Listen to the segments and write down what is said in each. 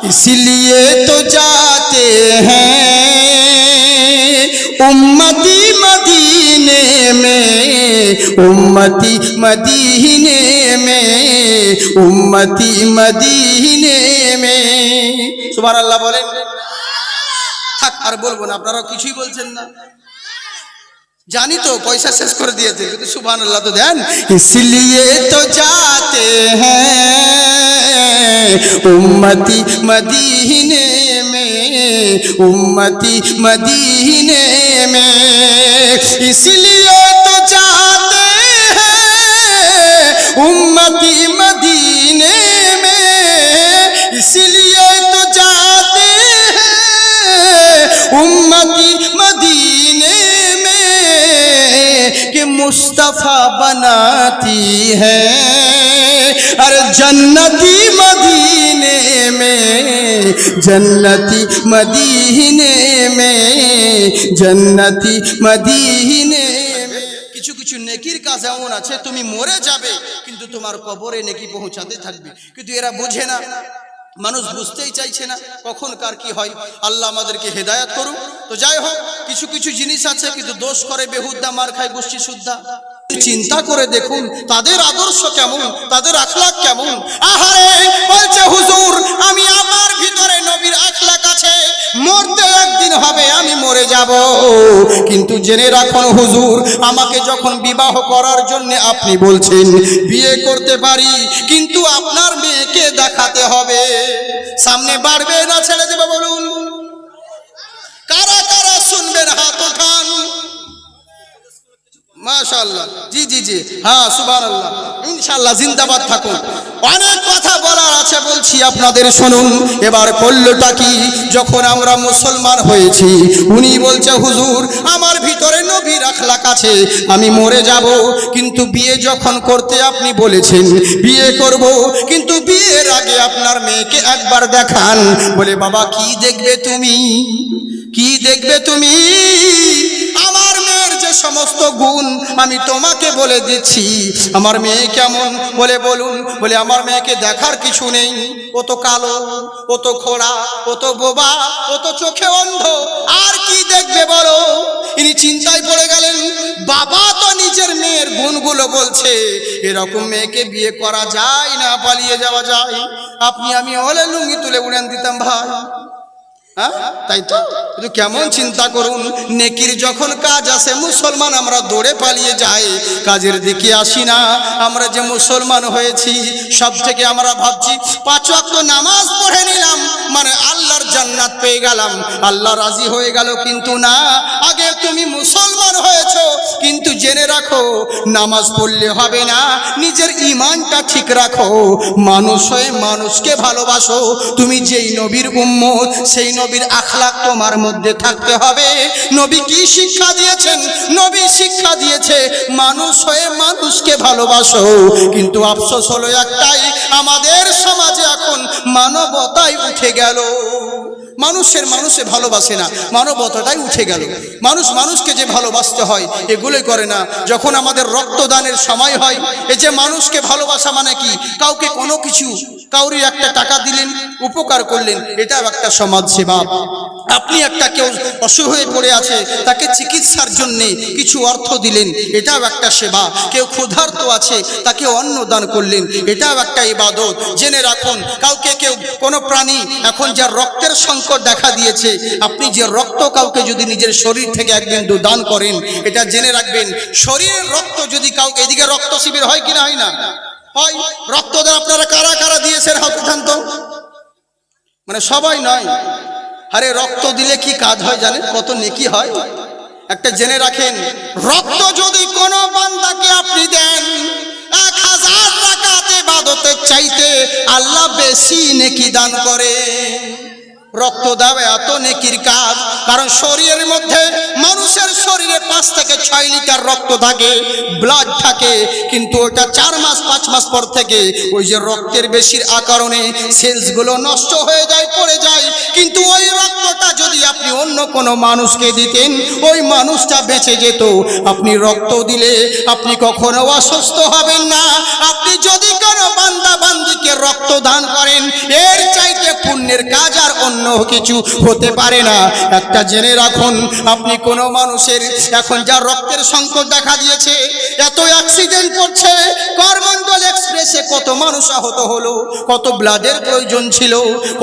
इसलिए तो जाते हैं उम्मती मदीने में उम्मती मदीने में उम्मती मदीने में সুবহান আল্লাহ বলেন থাক আর বলবো না আপনারা কিছুই বলছেন না জানি তো পয়সা শেষ করে দিয়েছে কিন্তু সুবহান আল্লাহ তো দেন इसलिए तो जाते हैं امتی مدینے میں امتی مدینے میں اس لیے تو چاہتے ہیں امتی مدینے میں اس لیے تو چاہتے ہیں امتی مدینے میں کہ مصطفیٰ بناتی ہے जन्नती मदीने में जन्नती मदीने में जन्नती मदीने में কিছু কিছু নেকির কাজ এমন আছে তুমি মরে যাবে কিন্তু তোমার কবরে নেকি পৌঁছাতে থাকবে কিন্তু এরা বোঝে না মানুষ বুঝতেই চাইছে না কখন কার কি হয় আল্লাহ আমাদেরকে হেদায়াত করুক তো যাই হোক কিছু কিছু জিনিস আছে কিন্তু দোষ করে বেহুদ্দা মার খায় গোষ্ঠী শুদ্ধা চিন্তা করে দেখুন, তাদের আদর্শ কেমন, তাদের আখলাক কেমন? আহারে, বলছে হুজুর, আমি আমার ভিতরে নবীর আখলাক আছে, মরতে একদিন হবে, আমি মরে যাব। কিন্তু জেনে রাখুন হুজুর, আমাকে যখন বিবাহ করার জন্য আপনি বলছেন, বিয়ে করতে পারি, কিন্তু আপনার মেয়েকে দেখাতে হবে। সামনে বাড়বে না ছেড়ে দেবে বলুন? কারা কারা শুনবেন হাত ওঠান মাশাআল্লাহ। জি জি জি। হ্যাঁ সুবহানাল্লাহ। ইনশাআল্লাহ জিন্দাবাদ থাকুন। অনেক কথা বলার আছে বলছি আপনাদের শুনুন। এবার করলোটা কি? যখন আমরা মুসলমান হয়েছি, উনি বলছে, হুজুর, আমার ভিতরে নবীর আখলাক আছে। আমি মরে যাব, কিন্তু বিয়ে যখন করতে আপনি বলেছেন, বিয়ে করব, কিন্তু বিয়ের আগে আপনার মেয়েকে একবার দেখান। বলে, বাবা, কি দেখবে তুমি? কি দেখবে তুমি? আমার সমস্ত গুণ আমি তোমাকে বলে দিচ্ছি। আমার মেয়ে কেমন? বলে বলুন, বলে আমার মেয়েকে দেখার কিছু নেই। ও তো কালো, ও তো খোড়া ও তো বোবা, ও তো চোখে অন্ধ। আর কি দেখবে বলো? ইনি চিন্তায় পড়ে গেলেন, বাবা তো নিজের মেয়ের গুণগুলো বলছে। এরকম মেয়েকে বিয়ে করা যায় না, পালিয়ে যাওয়া যায়। আপনি আমি হলে লুঙ্গি তুলে উড়ান দিতাম ভাই। হ্যাঁ? তাই তো। কেমন চিন্তা করুন, নেকির যখন কাজ আসে, মুসলমান আমরা দৌড়ে পালিয়ে যাই, কাজের দিকে আসি না। আমরা যে মুসলমান হয়েছি সব থেকে আমরা ভাবছি, পাঁচ ওয়াক্ত নামাজ পড়ে নিলাম মানে আল্লাহর জান্নাত পেয়ে গেলাম। আল্লাহ রাজি হয়ে গেল কিন্তু না। আগে তুমি মুসলমান হয়েছ, কিন্তু জেনে রাখো, নামাজ পড়লে হবে না। নিজের ইমানটা ঠিক রাখো। মানুষ হয়ে মানুষকে ভালোবাসো। তুমি যেই নবীর উম্মত, সেই নবীর আখলাক তোমার মধ্যে থাকতে হবে। নবী কি শিক্ষা দিয়েছেন? নবী শিক্ষা দিয়েছে, মানুষ হয়ে মানুষকে ভালোবাসো। কিন্তু আফসোস হলো একটাই, আমাদের সমাজে এখন মানবতায় উঠে গেল। মানুষের মানুষে ভালোবাসে না, মানবতাটাই উঠে গেল। মানুষ মানুষকে যে ভালোবাসতে হয় এগুলোই করে না। যখন আমাদের রক্তদানের সময় হয় এই যে মানুষকে ভালোবাসা মানে কি? কাউকে কোনো কিছু কাউরি একটা টাকা দিলেন, উপকার করলেন, এটাও একটা সমাজ সেবা। আপনি একটা কেউ অসুখ হয়ে পড়ে আছে, তাকে চিকিৎসার জন্যে কিছু অর্থ দিলেন, এটাও একটা সেবা। কেউ ক্ষুধার্ত আছে, তাকে অন্ন দান করলেন, এটাও একটা ইবাদত। জেনে রাখুন, কাউকে কেউ, কোনো প্রাণী এখন যার রক্তের সংকট দেখা দিয়েছে, আপনি যে রক্ত কাউকে যদি নিজের শরীর থেকে এক বিন্দু দান করেন, এটা জেনে রাখবেন, শরীরের রক্ত যদি কাউকে এদিকে রক্ত শিবির হয় কিনা হয় না? হয়। রক্তদান আপনারা, কারা কারা দিয়েছেন হাত উঠান তো মানে সবাই নয়। আরে, রক্ত দিলে কি কাজ হয় জানেন? কত নেকি হয়। একটা জেনে রাখেন, রক্ত যদি কোনো বান্দাকে আপনি দেন, এক হাজার টাকাতে বাদতে চাইতে আল্লাহ বেশি নেকি দান করে। রক্ত দাও, এত নেকির কাজ। কারণ শরীরের মধ্যে মানুষের শরীরে পাঁচ থেকে ছয় লিটার রক্ত থাকে ব্লাড থাকে, কিন্তু ওটা চার মাস, পাঁচ মাস পর থেকে ওই যে রক্তের বেশির আকারণে সেলসগুলো নষ্ট হয়ে যায়, পড়ে যায়। কিন্তু ওই রক্তটা যদি আপনি অন্য কোনো মানুষকে দিতেন, ওই মানুষটা বেঁচে যেত। আপনি রক্ত দিলে আপনি কখনো অসুস্থ হবেন না। আপনি যদি কোনো বান্দা বান্দিকে রক্ত দান করেন, এর চাইতে পুণ্যের কাজ আর অন্য কিছু হতে পারে না। একটা জেনে রাখুন, আপনি কোনো মানুষের এখন যা রক্তের সংকট দেখা দিয়েছে, এত অ্যাক্সিডেন্ট করছে করমন্ডল এক্সপ্রেসে কত মানুষ আহত হলো, কত ব্লাডের প্রয়োজন ছিল,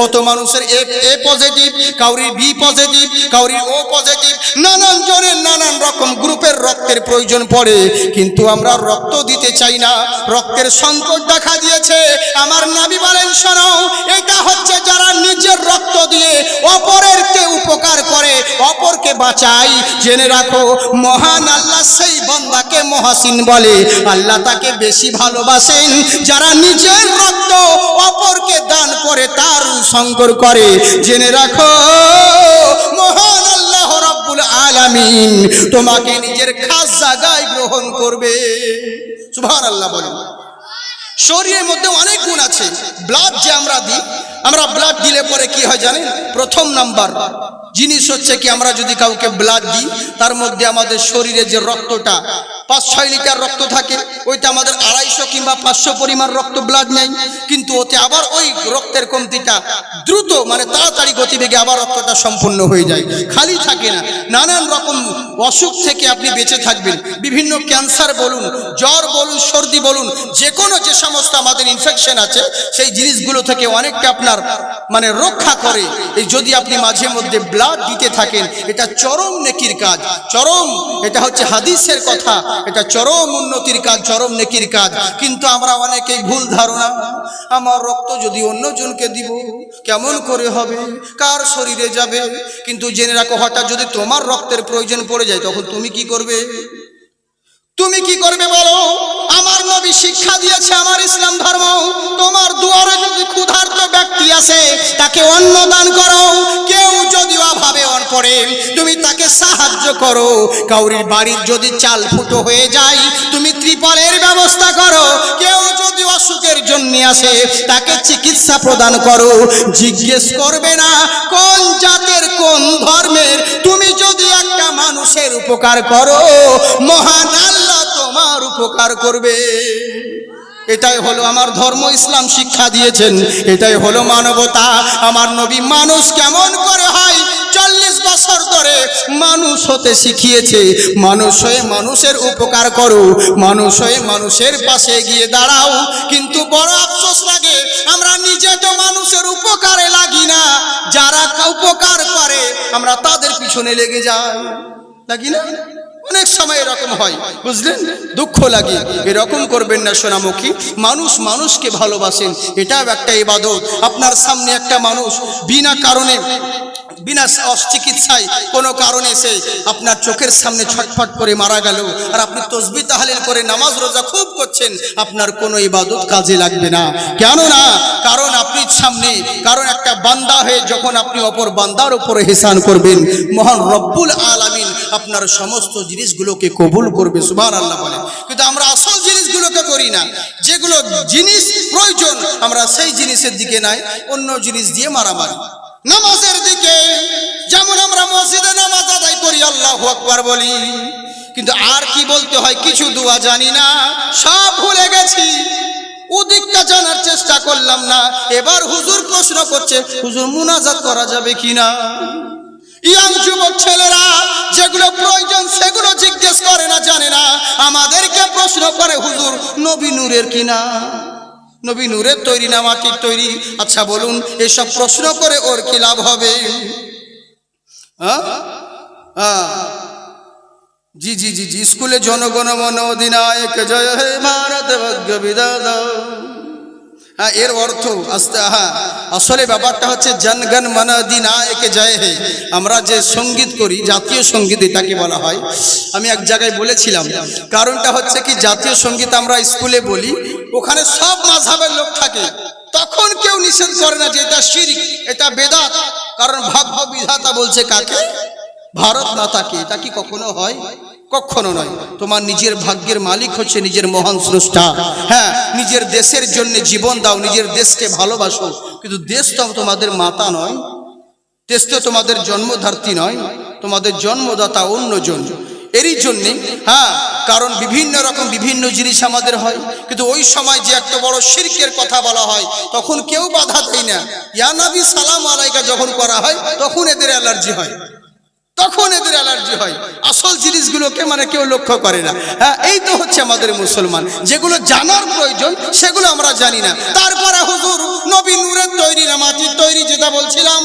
কত মানুষের এ এ পজিটিভ কাউরি বি পজিটিভ কাউরি ও পজিটিভ নানান জনের নানান রকম গ্রুপের রক্তের প্রয়োজন পড়ে। কিন্তু আমরা রক্ত দিতে চাই না, রক্তের সংকট দেখা দিয়েছে। আমার নাবি বলেন শোনো এটা হচ্ছে যারা নিজের রক্ত দিয়ে অপরেরকে উপকার করে, অপরকে বাঁচাই। জেনে রাখো, মহান আল্লাহ সেই বন্দাকে মহাসিন বলে। আল্লাহ তাকে বেশি ভালোবাসেন। যারা নিজের রক্ত অপরকে দান করে, তার সংকর করে। জেনে রাখো, মহান আল্লাহ রব্বুল আলামিন তোমাকে নিজের খাস জায়গায় গ্রহণ করবে। সুবহান আল্লাহ বলেন। শরীরের মধ্যে অনেক গুণ আছে। ব্লাড যে আমরা দিই, আমরা ব্লাড দিলে পরে কি হয় জানেন? প্রথম নাম্বার জিনিস হচ্ছে কি, আমরা যদি কাউকে ব্লাড দিই, তার মধ্যে আমাদের শরীরে যে রক্তটা, পাঁচ ছয় লিটার রক্ত থাকে, ওইটা আমাদের আড়াইশো কিংবা পাঁচশো পরিমাণ রক্ত ব্লাড নেই কিন্তু ওতে আবার ওই রক্তের কমতিটা দ্রুত মানে তাড়াতাড়ি গতিবেগে আবার রক্তটা সম্পূর্ণ হয়ে যায়। খালি থাকে না। নানান রকম অসুখ থেকে আপনি বেঁচে থাকবেন। বিভিন্ন ক্যান্সার বলুন, জ্বর বলুন, সর্দি বলুন যে কোনো যে সমস্ত আমাদের ইনফেকশন আছে, সেই জিনিসগুলো থেকে অনেকটা আপনার মানে রক্ষা করে। এই যদি আপনি মাঝে মধ্যে ব্লাড দিতে থাকেন, এটা চরম নেকির কাজ। চরম, এটা হচ্ছে হাদিসের কথা। এটা চরম উন্নতির কাজ, চরম নেকির কাজ। কিন্তু আমরা অনেকেই ভুল ধারণা, আমার রক্ত যদি অন্যজনকে দিব, কেমন করে হবে? কার শরীরে যাবে? কিন্তু জেনে রাখো, হঠাৎ যদি তোমার রক্তের প্রয়োজন পড়ে যায়, তখন তুমি কি করবে? তুমি কি করবে বলো? আমার নবী শিক্ষা দিয়েছে আমার ইসলাম ধর্ম। তোমার দুয়ারে যদি ক্ষুধার্ত ব্যক্তি আছে তাকে অন্ন দান করো। কেউ যদি অভাবে পড়ে তুমি তাকে সাহায্য করো। কাউরির বাড়ির যদি চাল ফুটো হয়ে যায়, তুমি ত্রিপলের ব্যবস্থা করো। কেউ যদি অসুখের জন্য আসে, তাকে চিকিৎসা প্রদান করো। জিজ্ঞেস করবে না, কোন জাতের, কোন ধর্মের? তুমি যদি একটা মানুষের উপকার করো, মহান আল্লাহ তোমার উপকার করবে। এটাই হলো আমার ধর্ম, ইসলাম শিক্ষা দিয়েছেন। এটাই হলো মানবতা। আমার নবী মানুষ কেমন করে হয়? চল্লিশ বছর ধরে মানুষ হতে শিখিয়েছে। মানুষ হয়ে মানুষের উপকার করো। মানুষ হয়ে মানুষের পাশে গিয়ে দাঁড়াও। কিন্তু বড় আফসোস লাগে, আমরা নিজে তো মানুষের উপকারে লাগি না। যারা উপকার করে, আমরা তাদের পিছনে লেগে যাই। লাগি না? অনেক সময় এরকম হয়, বুঝলেন? দুঃখ লাগে, এরকম করবেন না সোনামুখী। মানুষ মানুষকে ভালোবাসেন, এটাও একটা ইবাদত। আপনার সামনে একটা মানুষ, বিনা কারণে বিনা চিকিৎসায় কোনো কারণে সে আপনার চোখের সামনে ছটফট করে মারা গেল। আর আপনি তসবি তাহালিল করে নামাজ রোজা খুব করছেন, আপনার কোনো ইবাদত কাজে লাগবে না। কেন না কারণ আপনি সামনে, কারণ একটা বান্দা হয়ে যখন আপনি অপর বান্দার উপরে হেসান করবেন, মহান রব্বুল আলামিন আপনার সমস্ত জিনিসগুলোকে কবুল করবে সুবহান আল্লাহ বলে। কিন্তু আমরা আসল জিনিসগুলোকে করি না। যেগুলো জিনিস প্রয়োজন, আমরা সেই জিনিসের দিকে নাই, অন্য জিনিস দিয়ে মারামারি। নামাজের দিকে, যেমন আমরা মসজিদে নামাজ আদায় করি, আল্লাহ আকবার বলি। কিন্তু আর কি বলতে হয় কিছু দোয়া জানি না, সব ভুলে গেছি। ওদিকটা জানার চেষ্টা করলাম না, এবার হুজুর প্রশ্ন করছে, হুজুর, মুনাজাত করা যাবে কিনা? ইয়াং যুবক ছেলেরা, যেগুলো প্রয়োজন, সেগুলো জিজ্ঞেস করে না, জানে না। আমাদেরকে প্রশ্ন করে, হুজুর, নবী নূরের কিনা? নবী নূরের তৈরি না মাটির তৈরি? আচ্ছা বলুন, এসব প্রশ্ন করে ওর কি লাভ হবে। জি জি জি জি, স্কুলে জনগণ মন অধিনায়ক জয় হে ভারত ভাগ্য বিধাতা হ্যাঁ এর অর্থ আস্তে হ্যাঁ আসলে ব্যাপারটা হচ্ছে জনগণ মন অধিনায়ক জয় হে। আমরা যে সংগীত করি, জাতীয় সংগীত এটাকে বলা হয়, আমি এক জায়গায় বলেছিলাম। কারণটা হচ্ছে কি, জাতীয় সংগীত আমরা স্কুলে বলি, ওখানে সব মাঝাবের লোক থাকে। তখন কেউ নিষেধ করে না যে এটা শিরিক, এটা বেদাত। কারণ ভাগ্য বিধাতা বলছে কাকে? ভারত মাতাকে এটা কি কখনো হয়? কখনো নয়। তোমার নিজের ভাগ্যের মালিক হচ্ছে নিজের মহান স্রষ্টা। হ্যাঁ নিজের দেশের জন্য জীবন দাও, নিজের দেশকে ভালোবাসো। কিন্তু দেশ তো তোমাদের মাতা নয়। দেশ তো তোমাদের জন্মধার্থী নয়। তোমাদের জন্মদাতা অন্যজন। এরই জন্যে হ্যাঁ কারণ বিভিন্ন রকম বিভিন্ন জিনিস আমাদের হয়। কিন্তু ওই সময় যে একটা বড় শিরকের কথা বলা হয়, তখন কেউ বাধা দেয় না। ইয়া নবী সালাম আলাইকা যখন করা হয়, তখন এদের অ্যালার্জি হয়। তখন এদের অ্যালার্জি হয়। আসল জিনিসগুলোকে মানে কেউ লক্ষ্য করে না। হ্যাঁ এই তো হচ্ছে আমাদের মুসলমান। যেগুলো জানার প্রয়োজন, সেগুলো আমরা জানি না। তারপরে হুজুর নবী নূরের তৈরি না মাটির তৈরি যেটা বলছিলাম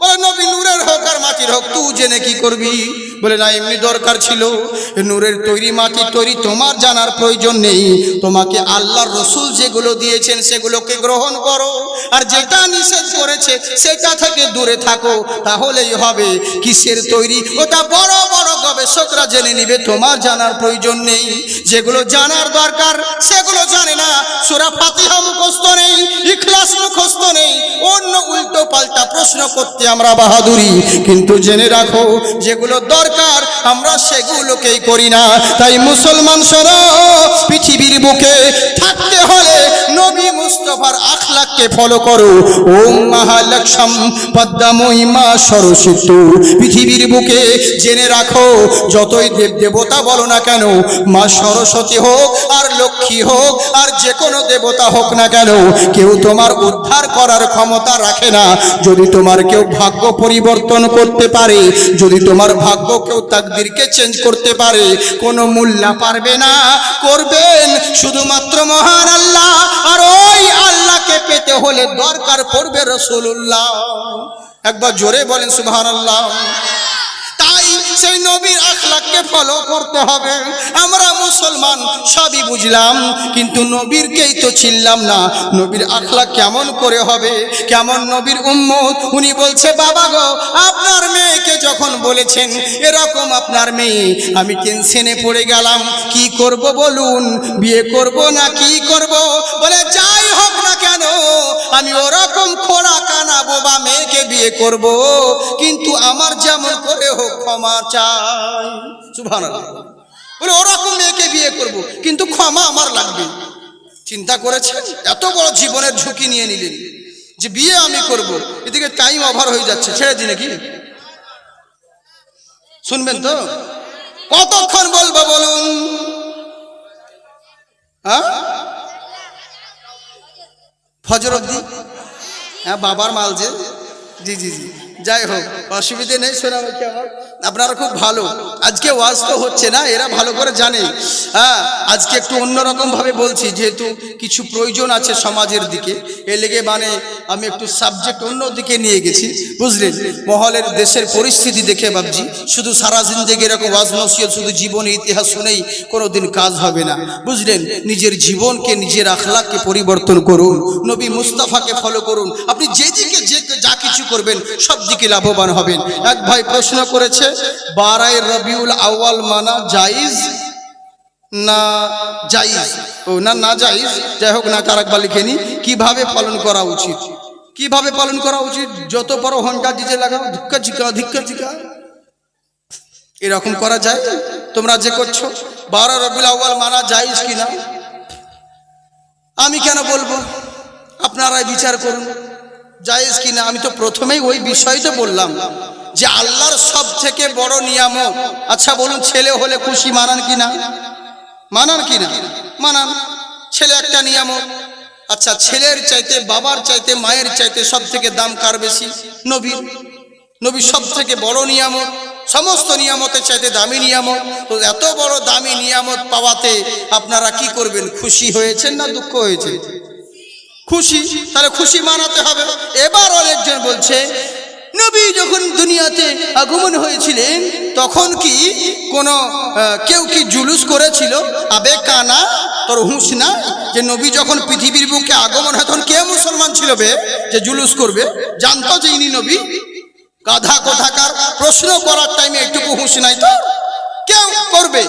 বলে, নবী, নূরের হোক আর মাটির হোক তুই জেনে কি করবি? বলে, না, এমনি দরকার ছিল। নূরের তৈরি মাটির তৈরি, তোমার জানার প্রয়োজন নেই। তোমাকে আল্লাহর রসুল যেগুলো দিয়েছেন সেগুলোকে গ্রহণ করো। আর যেটা নিষেধ করেছে সেটা থেকে দূরে থাকো। তাহলেই হবে। কিসের তৈরি? ওটা বড় বড় গবেষকরা জেনে নিবে, তোমার জানার প্রয়োজন নেই। যেগুলো জানার দরকার, সেগুলো জানে না। সুরা ফাতিহা মুখস্থ নেই, ইখলাস মুখস্থ নেই। অন্য উল্টো পাল্টা প্রশ্ন করতে আমরা বাহাদুরি। কিন্তু জেনে রাখো, যেগুলো দরকার, আমরা সেগুলোকেই করি না। তাই মুসলমান সরো, পৃথিবীর বুকে থাকতে হলে নবী মুস্তফার আখলাককে ফলো করো। ওম মহালক্ষ্ম পদ্মাময়ী মা সরস্বতী। পৃথিবীর বুকে জেনে রাখো, যতই দেব দেবতা বলো না কেন, মা সরস্বতী হোক আর লক্ষ্মী হোক আর যে কোনো দেবতা হোক না কেন, কেউ তোমার উদ্ধার করার ক্ষমতা রাখে না। যদি তোমার কেউ ভাগ্য পরিবর্তন করতে পারে। যদি তোমার ভাগ্য কেউ তাকদিরকে চেঞ্জ করতে পারে, কোনো মূল্যা পারবে না। করবেন শুধুমাত্র মহান আল্লাহ। আর ওই আল্লাহকে পেতে হলে দরকার পড়বে রসুল্লাহ একবার জোরে বলেন সুবহান আল্লাহ সেই নবীর আখলাককে ফলো করতে হবে। আমরা মুসলমান, সবই বুঝলাম, কিন্তু নবীরকেই তো চিনলাম না। নবীর আখলাক কেমন করে হবে? কেমন নবীর উম্মত? উনি বলছে, বাবা গো, আপনার মেয়েকে যখন বলেছেন এরকম আপনার মেয়ে, আমি টেনশনে পড়ে গেলাম। কি করব বলুন? বিয়ে করব না কি করব? বলে, যাই হোক না কেন? আমি ওরকম খোড়া কানা বোবা মেয়েকে বিয়ে করব, কিন্তু আমার যেমন করে হোক ক্ষমা চাই। সুভান বলে, ওরকম মেয়েকে বিয়ে করব, কিন্তু ক্ষমা আমার লাগবে। চিন্তা করেছেন? এত বড় জীবনের ঝুঁকি নিয়ে নিলেন। যে বিয়ে আমি করব, এদিকে টাইম ওভার হয়ে যাচ্ছে। ছেড়ে দি নাকি? শুনবেন তো? কতক্ষণ বলব বলুন? হ্যাঁ? ফজর অবধি হ্যাঁ বাবার মাল যে। জি জি জি। যাই হোক, অসুবিধে নেই আমার। আপনারা খুব ভালো। আজকে ওয়াজ তো হচ্ছে না, এরা ভালো করে জানে। হ্যাঁ আজকে একটু অন্যরকম ভাবে বলছি, যেহেতু কিছু প্রয়োজন আছে সমাজের দিকে এ লেগে মানে আমি একটু সাবজেক্ট অন্য দিকে নিয়ে গেছি, বুঝলেন? মহলের দেশের পরিস্থিতি দেখে ভাবছি, শুধু সারা জিন্দগি এরকম ওয়াজ নসিহত, শুধু জীবনের ইতিহাস শুনেই কোনোদিন কাজ হবে না, বুঝলেন? নিজের জীবনকে, নিজের আখলাককে পরিবর্তন করুন, নবী মুস্তাফাকে ফলো করুন। আপনি যেদিকে যে, যা কিছু করবেন, সব দিকে লাভবান হবেন। এক ভাই প্রশ্ন করেছে, বারাই রবিউল আউয়াল মানা জাইজ না জাইজ? ও, না না জাইজ। যাই হোক না তার একবার লিখে নি কীভাবে পালন করা উচিত? কীভাবে পালন করা উচিত? যত বড় হন্টা ডিজে লাগাও, ধিক্কা ঝিকা ধিক্কা ঝিকা এরকম করা যায়? তোমরা যে করছ। বারো রবিউল আউয়াল মানা জাইজ কিনা? আমি কেন বলব? আপনারাই বিচার করুন। জায়েজ কিনা? আমি তো প্রথমেই ওই বিষয়টা বললাম যে আল্লাহর সব থেকে বড় নিয়ামক আচ্ছা বলুন, ছেলে হলে খুশি মানান কিনা? মানান কিনা? মানান। ছেলে একটা নিয়ামক আচ্ছা ছেলের চাইতে, বাবার চাইতে, মায়ের চাইতে সব থেকে দাম কার বেশি? নবীর। নবী সব থেকে বড় নিয়ামত, সমস্ত নিয়ামতের চাইতে দামি নিয়ামত। তো এত বড় দামি নিয়ামত পাওয়াতে আপনারা কি করবেন? খুশি হয়েছেন না দুঃখ হয়েছে? খুশি, তাহলে খুশি মানাতে হবে। এবার অনেকজন বলছে, নবী যখন দুনিয়াতে আগমন হয়েছিলেন, তখন কি কোনো কেউ কি জুলুস করেছিল? আবে কানা, তোর হুঁশ না যে নবী যখন পৃথিবীর বুকে আগমন হয়, তখন কে মুসলমান ছিল বে, যে জুলুস করবে? জানতো যে ইনি নবী? গাধা কোথাকার, প্রশ্ন করার টাইমে একটুকু হুঁস নাই তো কেউ করবে।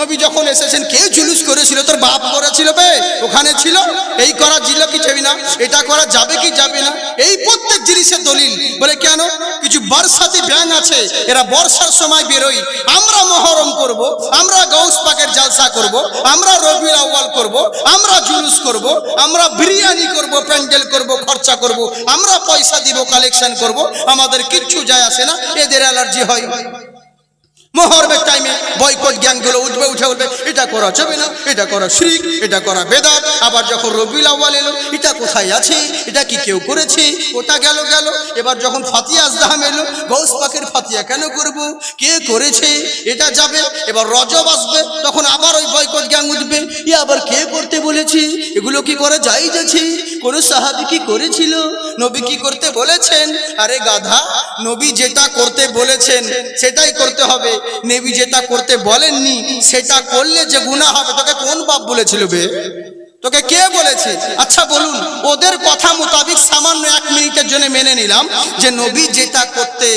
নবী যখন এসেছেন, কে জুলুস করেছিল? তোর বাপ করেছিল বে, ওখানে ছিল। এই করা ছিল কি যাবি না? এটা করা যাবে কি যাবে না? এই প্রত্যেক জিনিসের দলিল। বলে কেন? কিছু বর্ষাতে ব্যাং আছে, এরা বর্ষার সময় বেরোই আমরা মহরম করব, আমরা গৌস পাকের জালসা করব, আমরা রবিউল আউয়াল করব, আমরা জুলুস করব, আমরা বিরিয়ানি করব, প্যান্ডেল করব, খরচা করব, আমরা পয়সা দিব, কালেকশন করব। আমাদের কিচ্ছু যায় আসে না, এদের অ্যালার্জি হয়। মহরমের টাইমে বয়কট গ্যাংগুলো উঠবে, উঠে উঠবে। এটা করা যাবে না, এটা করা শিরিক, এটা করা বেদাত। আবার যখন রবিউল আউয়াল এলো, এটা কোথায় আছে, এটা কি কেউ করেছে ওটা গেল গেল? এবার যখন ফাতিয়া আজদাহাম এলো, গৌস পাকের ফাতিয়া কেন করব, কে করেছে, এটা যাবে। এবার রজব আসবে, তখন আবার ওই বয়কট গ্যাং উঠবে। এ আবার কে করতে বলেছে? এগুলো কি করে যাই যাচ্ছে? কোনো সাহাবি কি করেছিল? নবী কি করতে বলেছেন? আরে গাধা, নবী যেটা করতে বলেছেন, সেটাই করতে হবে। নবী যেটা করতে বলেননি, সেটা করলে যে গুনাহ হবে, তোকে কোন বাপ বলেছিল বে? তোকে কে বলেছে? আচ্ছা বলুন, ওদের কথা মোতাবিক সামান্য এক মিনিটের জন্য মেনে নিলাম যে নবী যেটা করতে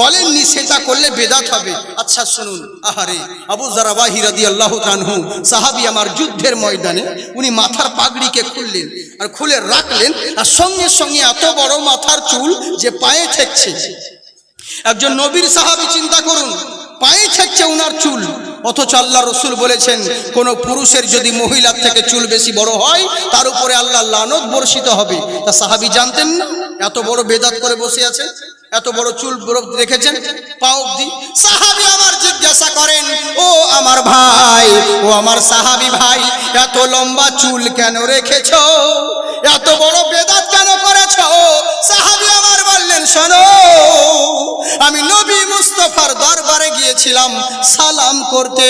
বলেননি, সেটা করলে বেদাত হবে। আচ্ছা শুনুন, আহারে, আবু জারাবাহি রাদিয়াল্লাহু তাআনহু সাহাবী আমার যুদ্ধের ময়দানে, উনি মাথার পাগড়িকে খুললেন আর খুলে রাখলেন, আর সঙ্গে সঙ্গে এত বড় মাথার চুল যে পায়ে ঠেকছে। একজন নবীর সাহাবী চিন্তা করুন পায়ে ছাড়ছে উনার চুল। অথচ আল্লাহ রসুল বলেছেন, কোন পুরুষের যদি মহিলার থেকে চুল বেশি বড় হয়, তার উপরে আল্লাহ লানত বর্ষিত হবে। তা সাহাবি জানতেন না? এত বড় বেদাত করে বসে আছে? এত বড় চুল রেখেছেন? পা অব্দি সাহাবি আমার জিজ্ঞাসা করেন, ও আমার ভাই, ও আমার সাহাবি ভাই, এত লম্বা চুল কেন রেখেছ? এত বড় বেদাত কেন করেছ? সাহাবি আমার বললেন, শোনো, আমি নবী মুস্তফার দরবারে গিয়েছিলাম সালাম করতে।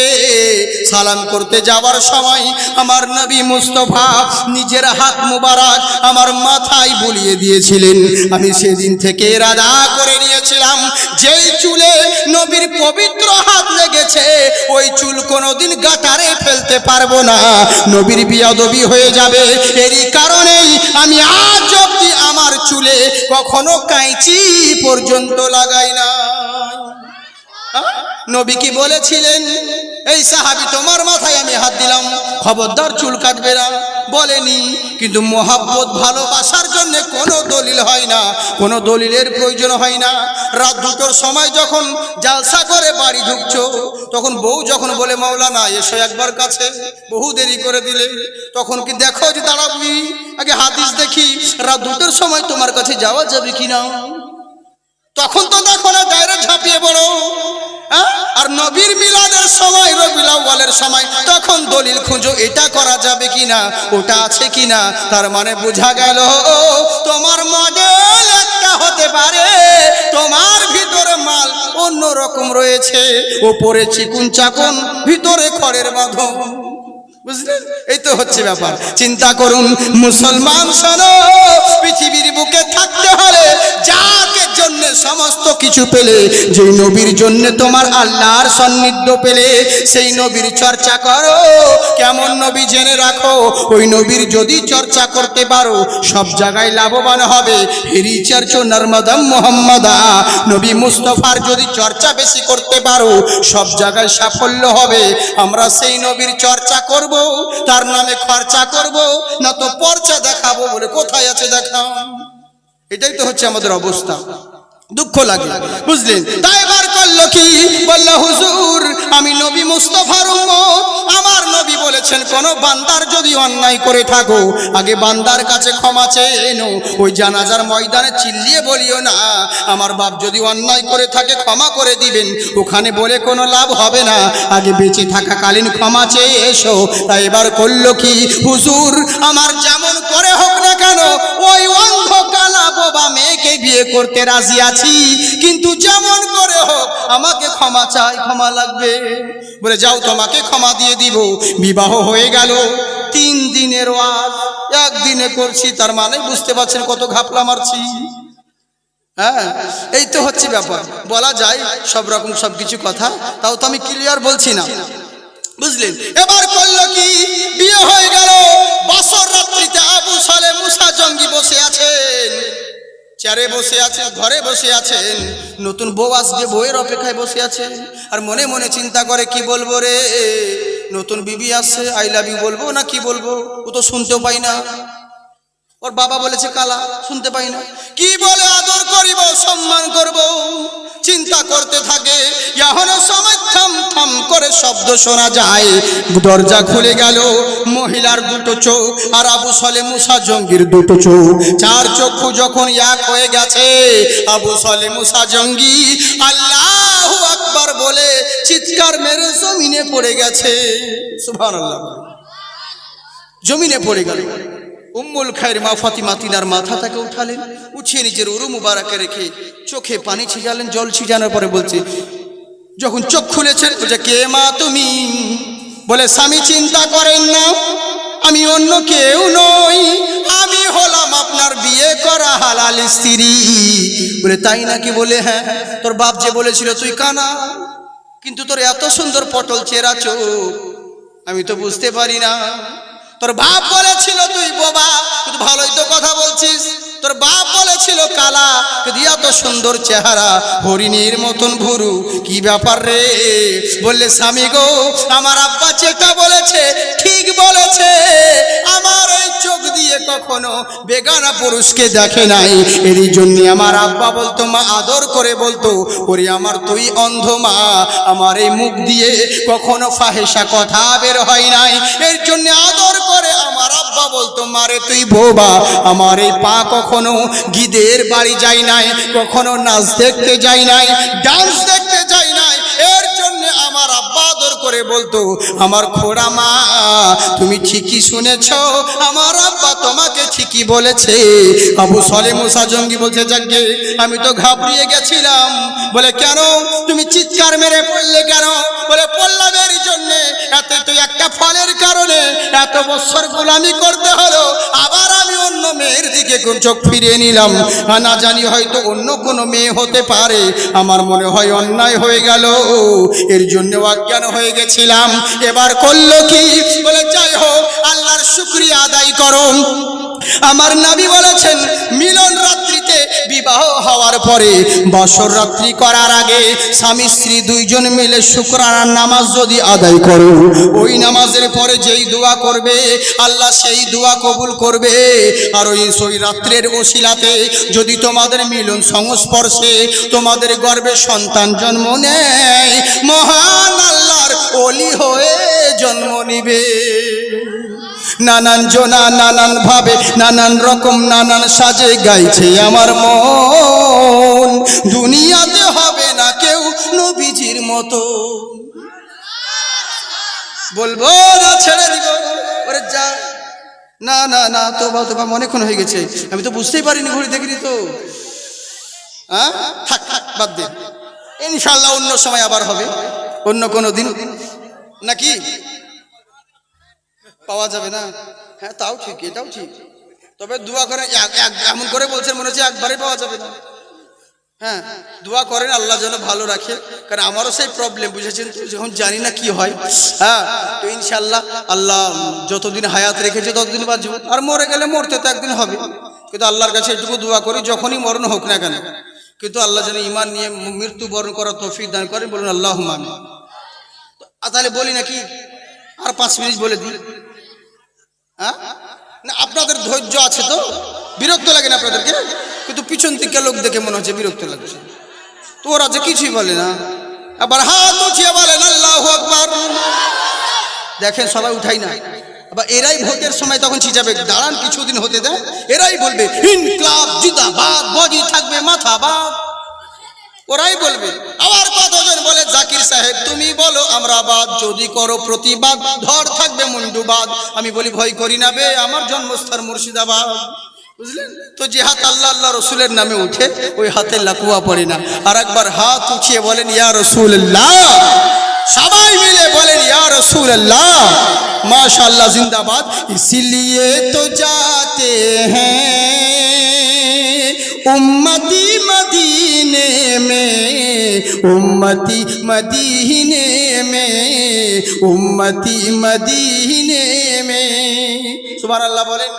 সালাম করতে যাওয়ার সময় আমার নবী মুস্তফা নিজের হাত মুবারক আমার মাথায় বুলিয়ে দিয়েছিলেন। আমি সেদিন থেকে রাদা করে নিয়েছিলাম। যেই চুলে নবীর পবিত্র হাত লেগেছে, ওই চুল কোনোদিন গাটারে ফেলতে পারব না। নবীর বিয়াদবি হয়ে যাবে। এরই কারণেই আমি আজ অব্দি আমার চুলে কখনো কাঁচি পর্যন্ত লাগাই না? নবী কি বলেছিলেন? এই সাহাবি, তোমার মাথায় আমি হাত দিলাম। খবরদার চুল কাটবে না। বলেনি। কিন্তু মোহাব্বত ভালোবাসার জন্য কোনো দলিল হয় না। কোনো দলিলের প্রয়োজন হয় না। রাত দুটোর সময় যখন জালসা করে বাড়ি ঢুকছো, তখন বউ যখন বলে, মাওলানা, এসো একবার কাছে। বহু দেরি করে দিলে। তখন কি দেখো যে দাঁড়াবি? আগে হাদিস দেখি, রাত দুটোর সময় তোমার কাছে যাওয়া যাবে কি না তখন তো দেখো না ডাইরেক্ট ঝাঁপিয়ে পড়ো হ্যাঁ? আর নবীর মিলাদের সময় রবিল আউ্বালের সময়, তখন দলিল খুঁজো, এটা করা যাবে কিনা, ওটা আছে কিনা, তার মানে বোঝা গেল, তোমার মডেল একটা হতে পারে, তোমার ভিতরে মাল অন্য রকম রয়েছে, ওপরে চিকুন চাকুন, ভিতরে খড়ের বাঁধন বুঝলেন এই তো হচ্ছে ব্যাপার। চিন্তা করুন, মুসলমান শোনো, পৃথিবীর বুকে থাকতে হলে যাকে জন্য সমস্ত কিছু পেলে, যেই নবীর জন্য তোমার আল্লাহর সন্নিধ্য পেলে, সেই নবীর চর্চা করো। কেমন নবী জেনে রাখো, ওই নবীর যদি চর্চা করতে পারো, সব জায়গায় লাভবান হবে। রিচার্চ নর্মদম মোহাম্মদা। নবী মুস্তফার যদি চর্চা বেশি করতে পারো, সব জায়গায় সাফল্য হবে। আমরা সেই নবীর চর্চা করব। তার নামে খরচা করব, না তো পর্চা দেখাবো বলে কোথায় আছে দেখাও? এটাই তো হচ্ছে আমাদের অবস্থা। দুঃখ লাগে, বুঝলেন? তাই করল কি? বলল, হুজুর, আমি নবী মুস্তফার উম্মত আমার নবী বলেছেন, কোন বান্দার যদি অন্যায় করে থাকো, আগে বান্দার কাছে ক্ষমা চেয়ে ওই জানাজার ময়দানে চিল্লিয়ে বলিও না। আমার বাপ যদি অন্যায় করে থাকে, ক্ষমা করে দিবেন। ওখানে বলে কোনো লাভ হবে না। আগে বেঁচে থাকাকালীন ক্ষমা চেয়ে এসো। তাই এবার করল কি? হুজুর, আমার যেমন করে হোক না কেন, ওই অন্ধ কালা বোবা মেয়েকে বিয়ে করতে রাজি আছি। কিন্তু যেমন করে হোক আমাকে ক্ষমা চাই, ক্ষমা লাগবে। বলে, যাও, তোমাকে ক্ষমা দিয়ে দিব। বিবাহ হয়ে গেল। তিন দিনের ওয়াজ, একদিনে করছি, তার মানে বুঝতে পারছেন কত ঘাপলা মারছি। হ্যাঁ এই তো হচ্ছে ব্যাপার। বলা যায়, সব রকম সব কিছু কথা, তাও তো আমি ক্লিয়ার বলছি না। বুঝলেন? এবার করল কি? বিয়ে হয়ে গেল। বছর রাত্রিতে আবু সালে মুসা জঙ্গি বসে আছেন। চেয়ারে বসে আছেন, ঘরে বসে আছেন, নতুন বউ আসবে বউয়ের অপেক্ষায় বসে আছেন। আর মনে মনে চিন্তা করে, কি বলব রে? নতুন বিবি আসছে আই লাভ ইউ বলব না কি বলব? ও তো শুনতেও পাই না। ওর বাবা বলেছে, কালা, শুনতে পাই না। কি বলে আদর করিব, সম্মান করব? চিন্তা করতে থাকে। এখন সময় থাম থাম করে শব্দ শোনা যায়। দরজা খুলে গেল, মহিলার দুটো চোখ আর আবু সলে মুসা জঙ্গির দুটো চোখ। চার চক্ষু যখন এক হয়ে গেছে, আবু সলে মুসা জঙ্গি আল্লাহ আকবার বলে চিৎকার মেরে জমিনে পড়ে গেছে। সুবহানাল্লাহ। জমিনে পড়ে গেল। উম্মুল খায়ের মা ফাতিমা তিনার মাথা তাকে উঠালেন, উঠিয়ে নিজের উরু মুবারাকে রেখে চোখে পানি ছিটালেন, জল ছিটানোর পরে বলছে, যখন চোখ খুলেছেন, বলছে, কে মা তুমি? বলে, স্বামী, চিন্তা করেন না, আমি অন্য কেউ নই, আমি হলাম আপনার বিয়ে করা হালাল স্ত্রী। বলে, তাই নাকি? বলে হ্যাঁ তোর বাপ যে বলেছিল, তুই কানা, কিন্তু তোর এত সুন্দর পটল চেরা চোখ, আমি তো বুঝতে পারি না। তোর বাপ বলেছিল তুই বোবা তুই ভালোই তো কথা বলছিস। তোর বাপ বলেছিল, কালা কিন্তু এত সুন্দর চেহারা, হরিণীর মতন ভুরু, কি ব্যাপার রে? বললে, স্বামী গো, আমার আব্বা যেটা বলেছে, ঠিক বলেছে। আমার এই চোখ দিয়ে কখনো বেগানা পুরুষকে দেখে নাই। এরই জন্য আমার আব্বা বলতো, মা, আদর করে বলতো, ওরে, আমার তুই অন্ধ মা, আমার এই মুখ দিয়ে কখনো ফাহেসা কথা বের হয় নাই। এর জন্য আদর করে আব্বা বলতো, মারে তুই বোবা, আমার এই পা কখনো গিদের বাড়ি যাই নাই, কখনো নাচ দেখতে যাই নাই, ডান্স দেখতে যাই নাই। এর জন্য আমার আব্বা আদর করে বলতো, আমার খোড়া মা, তুমি ঠিকই শুনেছ, আমার আব্বা তোমাকে ঠিকই বলেছে। আবু সলে মুসা জঙ্গি বলছে যাকে আমি তো ঘাবড়িয়ে গেছিলাম। বলে, কেন? তুমি চিৎকার মেরে পড়লে কেন? বলে পড়লাম এর জন্যে একটা ফলের কারণে এত বছর গোলামি করতে হলো আবার আমি অন্য মেয়ের দিকে চোখ ফিরিয়ে নিলাম। না জানি হয়তো অন্য কোনো মেয়ে হতে পারে। আমার মনে হয় অন্যায় হয়ে গেল। এর জন্য অজ্ঞান হয়ে গেছিলাম। এবার করল কি? বলে, যাই হোক, আল্লাহর শুক্রিয়া আদায় করো। আমার নাবি বলেছেন, মিলন রাত্রিতে বিবাহ হওয়ার পরে বছর রাত্রি করার আগে স্বামী স্ত্রী দুইজন মিলে শুক্রানার নামাজ যদি আদায় করো, ওই নামাজের পরে যেই দোয়া করবে, আল্লাহ সেই দোয়া কবুল করবে। আর ওই সই রাত্রের ওসিলাতে যদি তোমাদের মিলন সংস্পর্শে তোমাদের গর্বে সন্তান জন্ম নেয়, মহান আল্লাহর অলি হয়ে জন্ম নিবে। নানান জোনা, নানান ভাবে, নানান রকম, নানান সাজে গাইছে আমার মন। দুনিয়াতে হবে না কেউ নবীজির মতো। বলব না ছেড়ে দিব, ওরে যা। না না না তো বা তোবা, মনে অনেকক্ষণ হয়ে গেছে। আমি তো বুঝতেই পারিনি ঘড়ি দেখিনি তো। হ্যাঁ? থাক থাক, বাদ দে। ইনশাল্লাহ অন্য সময় আবার হবে। অন্য কোনো দিন। নাকি? পাওয়া যাবে না। হ্যাঁ তাও ঠিক, এটাও ঠিক। তবে দোয়া করে এমন করে বলছেন মনে হচ্ছে একবারে পাওয়া যাবে না। হ্যাঁ দোয়া করেন আল্লাহ যেন ভালো রাখে। কারণ আমারও সেই প্রবলেম বুঝেছেন? যখন জানি না কি হয় হ্যাঁ তো ইনশাল্লাহ আল্লাহ যতদিন হায়াত রেখেছে ততদিন বাঁচবো। আর মরে গেলে মরতে তো একদিন হবে। কিন্তু আল্লাহর কাছে এটুকু দোয়া করি, যখনই মরণ হোক না কেন। কিন্তু আল্লাহ যেন ইমান নিয়ে মৃত্যুবরণ করার তৌফিক দান করেন, বলুন আল্লাহ মান তাহলে বলি নাকি? আর পাঁচ মিনিট বলে দিই। হ্যাঁ? না, আপনাদের ধৈর্য আছে তো? বিরক্ত লাগে না আপনাদেরকে? কিন্তু পিছন থেকে লোক দেখে মনে হচ্ছে বিরক্ত লাগছে। তো ওরা যে কিছুই বলে না। আবার হাত উঠিয়ে বলেন, আল্লাহ দেখেন সবাই উঠাই না। আবার এরাই ভোটের সময় তখন ছিটাবে দাঁড়ান, কিছুদিন হতে দেয় এরাই বলবে জিন্দাবাদ বজি থাকবে, মাথা বাদ। ওরাই বলবে, আবার কতজন বলে, জাকির সাহেব, তুমি বলো, আমরা বাদ। যদি করো প্রতিবাদ, ধর থাকবে মুন্ডুবাদ। আমি বলি, ভয় করি না বে, আমার জন্মস্থান মুর্শিদাবাদ। বুঝলেন? তো যে হাত আল্লাহ আল্লাহ রসুলের নামে উঠে, ওই হাতে লাকুয়া পড়ে না। আর একবার হাত উঠিয়ে বলেন, ইয়া রসুল্লাহ সবাই মিলে বলেন, ইয়া রসুল্লাহ মাশাল্লাহ জিন্দাবাদ। ইসিলিয়ে তো যাতে হ্যাঁ মদিনে মে, উম্মতি মদিনে মে, উম্মতি মদিনে মে। সুবহানাল্লাহ বলেন।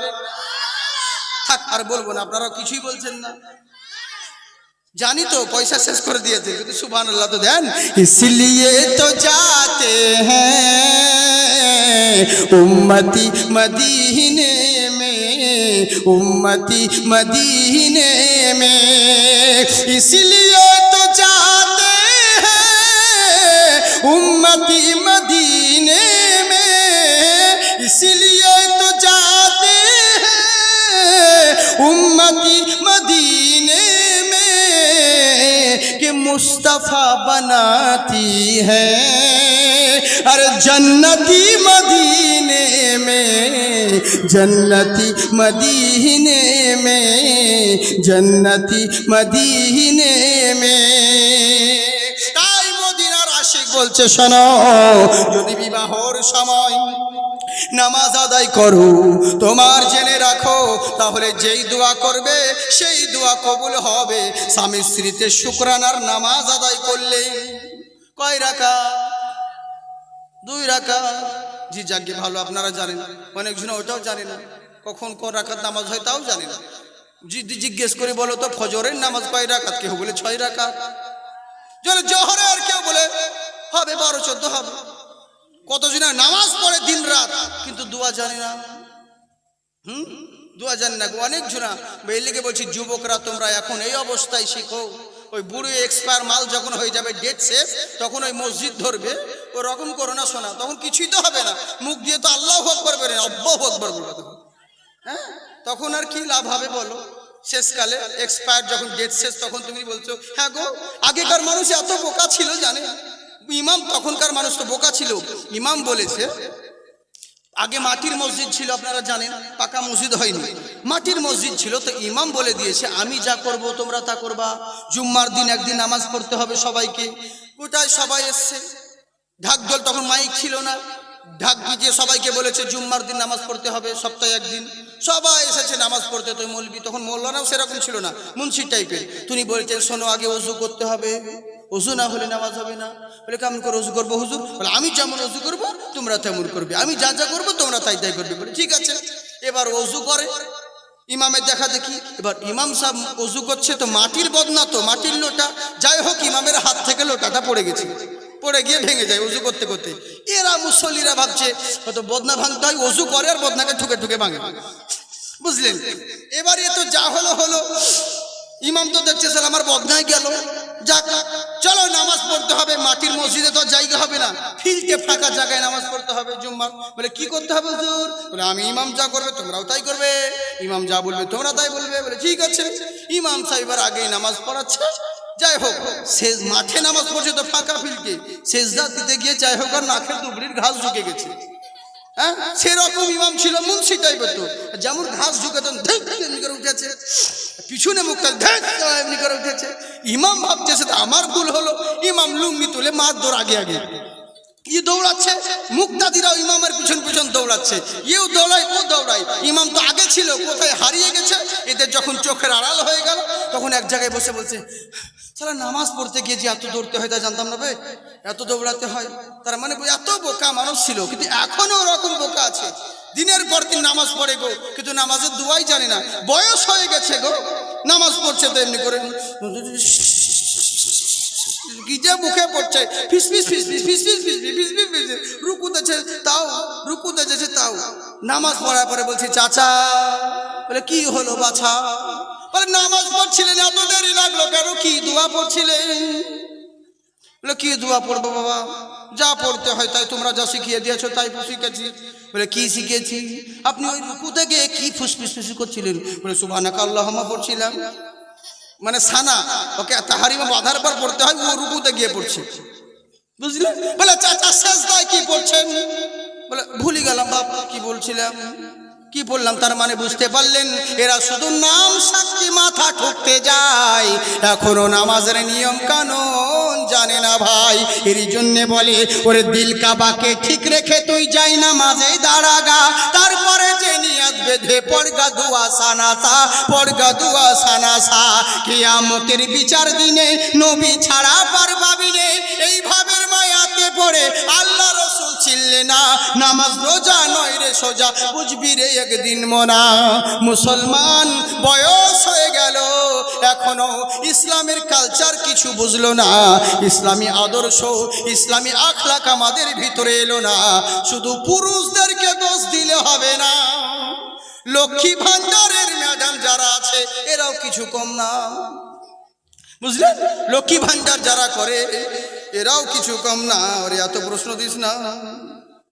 আর বলবো না আপনারা কিছুই বলছেন না জানি তো পয়সা শেষ করে দিয়েছে কিন্তু সুবহান আল্লাহ তো দেন इसलिए तो जाते हैं उम्मती मदीने में उम्मती मदीने में इसलिए तो जाते हैं उम्मती मदीने में इसलिए उम्मती मदीने में कि मुस्तफ़ा बनाती है अरे जन्नती मदीने में जन्नती मदीने में जन्नती मदीने में তাই মদিনার আশিক বলছে শোনো যদি বিবাহর সময় নামাজ আদায় করো। তোমার জেনে রাখো, তাহলে যেই দোয়া করবে, সেই দোয়া কবুল হবে। স্বামী স্ত্রীতে শুক্রানার নামাজ আদায় করলে কয় রাখা দুই রাখা জি, যাকে ভালো, আপনারা জানেন। অনেকজন ওটাও জানে না। কখন কোন রাখাত নামাজ হয় তাও জানে না। জিজ্ঞেস করে বলো তো, ফজরের নামাজ কয় রাখাত কেউ বলে ছয় যদি জহরে আর কেউ বলে, হবে বারো, চোদ্দ হবে। কতজনে নামাজ পড়ে দিন রাত? কিন্তু দোয়া জানে না। হুম? দোয়া জানে না অনেক জনা। লেগে বলছি, যুবকরা, তোমরা এখন এই অবস্থায় শিখো। ওই বুড়ো এক্সপায়ার মাল যখন হয়ে যাবে ডেট শেষ, তখন ওই মসজিদ ধরবে। ও রকম করো না শোনা তখন কিছুই তো হবে না। মুখ দিয়ে তো আল্লাহ আকবর বেরে অব্বাহ আকবর বলবে তখন। হ্যাঁ? তখন আর কি লাভ হবে বলো? শেষকালে এক্সপায়ার যখন ডেট শেষ, তখন তুমি বলছো হ্যাঁ গো, আগেকার মানুষ এত বোকা ছিল জানে? ইমাম তখনকার মানুষ তো বোকা ছিল। ইমাম বলেছে, আগে মাটির মসজিদ ছিল, আপনারা জানেন, পাকা মসজিদ হয়নি। মাটির মসজিদ ছিল, তো ইমাম বলে দিয়েছে, আমি যা করব তোমরা তা করবা। জুম্মার দিন একদিন নামাজ পড়তে হবে সবাইকে। গোটায় সবাই এসছে। ঢাকঢোল তখন মাইক ছিল না। ঢাক দিয়ে সবাইকে বলেছে, জুম্মার দিন নামাজ পড়তে হবে, সপ্তাহে একদিন। সবাই এসেছে নামাজ পড়তে তো মৌলবি। তখন মৌলানাও সেরকম ছিল না মুন্সি টাইপের তিনি বলেছেন, শোনো, আগে অজু করতে হবে। অজু না হলে নামাজ হবে না। বলে, কেমন করে অজু করব হুজুর? বলে, আমি যেমন অজু করব, তোমরা তেমন করবে। আমি যা যা করব, তোমরা তাই তাই করবে। বলে, ঠিক আছে। এবার অজু করে। ইমামের দেখা দেখি, এবার ইমাম সাহেব অজু করছে তো মাটির বদনা তো, মাটির লোটা। যাই হোক, ইমামের হাত থেকে লোটাটা পড়ে গেছে। পড়ে গিয়ে ভেঙে যায় উজু করতে করতে। এরা মুসল্লিরা ভাবছে, হয়তো বদনা ভাঙতে হয় অজু করে আর বদনাকে ঠুকে ঠুকে ভাঙে। বুঝলেন? এবার এ তো যা হলো হলো। ইমাম তো দেখছে, স্যার, আমার বদনায় গেল। যাক, চলো, নামাজ পড়তে হবে। মাটির মসজিদে তো জায়গা হবে না। ফিল্ডে ফাঁকা জায়গায় নামাজ পড়তে হবে, জুম্মার। বলে, কি করতে হবে, হুজুর? বলে, আমি ইমাম যা করবে, তোমরাও তাই করবে। ইমাম যা বলবে, তোমরা তাই বলবে। বলে, ঠিক আছে। ইমাম সাহেবের আগেই নামাজ পড়াচ্ছে। যাই হোক শেষ মাঠে নামাজ পড়ছে তো ফাঁকা ফিলকে শেষ দিতে গিয়ে যাই হোক আর নাকের দুবড়ির ঘাস ঢুকে গেছে। হ্যাঁ? সেরকম ইমাম ছিল মুন্সি টাইপের তো। যেমন ঘাস ঢুকে তখন ধ্যাক এমনি করে উঠেছে। পিছনে মুখটা ধ্যাক এমনি করে উঠেছে। ইমাম ভাবছে সেটা আমার ভুল হলো। ইমাম লুঙ্গি তুলে মার দোর আগে আগে। কি দৌড়াচ্ছে মুক্তাদিরাও ইমামের পিছন পিছন দৌড়াচ্ছে। ইও দৌড়ায়, ও দৌড়ায়। ইমাম তো আগে ছিল, কোথায় হারিয়ে গেছে? এদের যখন চোখের আড়াল হয়ে গেল, তখন এক জায়গায় বসে বলছে সারা নামাজ পড়তে গিয়ে যে এত দৌড়তে হয় তা জানতাম না ভাই। এত দৌড়াতে হয়। তার মানে এত বোকা মানুষ ছিল, কিন্তু এখনও ওরকম বোকা আছে। দিনের পর দিন নামাজ পড়ে গো, কিন্তু নামাজের দুয়াই জানে না। বয়স হয়ে গেছে গো, নামাজ পড়ছে তো এমনি করে। গিজে মুখে পড়ছে ফিসফিস ফিসফিস ফিসফিস ফিসফিস ফিসফিস ফিসফিস রুকুতেছে তাও রুকুতেছে তাও নামাজ পড়ার পরে বলছি চাচা বলে কি হলো বাছা বলে নামাজ পড়ছিলেন এত দেরি লাগল কেন কি দোয়া পড়ছিলেন বলে কি দোয়া পড়ব বাবা যা পড়তে হয় তাই তোমরা যা শিখিয়ে দিয়েছ তাই শিখেছি বলে কি শিখেছি আপনি ওই রুকু থেকে কি ফুসফুস ফুসফুস করছিলেন বলে সুবানাকা পড়ছিলাম মানে সানা, ওকে তাহারিমা বাঁধার পর পড়তে হয়, ও রুকুতে গিয়ে পড়ছে। বুঝলি? বলে, চাচা শেষ দায় কি পড়ছেন? বলে, ভুলি গেলাম বাপ, কি বলছিলাম? কি বললাম তার মানে বুঝতে পারলেন? এরা শুধু নাম সাক্ষী মাথা ঠুকতে যায় এখনও নামাজের নিয়ম কানুন জানে না ভাই। এর জন্য বলে, ওরে দিল কাবাকে ঠিক রেখে তুই যাই না মাঝে দাঁড়াগা। তারপরে যে নিয়াত বেঁধে, পড়গা দুয়া সানাসা, পড়গা দুয়া সানাসা। কিয়ামতের বিচার দিনে নবী ছাড়া পারবাবি নে এইভাবে মায়াতে পড়ে আল্লাহ ছিললে না, নামাজ রোজা নয় রে সোজা, বুঝবি রে একদিন মোনা মুসলমান, বয়স হয়ে গেল, এখনও ইসলামের কালচার কিছু বুঝলো না। ইসলামী আদর্শ, ইসলামী আখলাক আমাদের ভিতরে এলো না। শুধু পুরুষদেরকে দোষ দিলে হবে না। লক্ষ্মী ভান্ডারের ম্যাডাম যারা আছে, এরাও কিছু কম না। বুঝলেন? লক্ষ্মী ভান্ডার যারা করে এরাও কিছু কম না ওরে এত প্রশ্ন দিস না।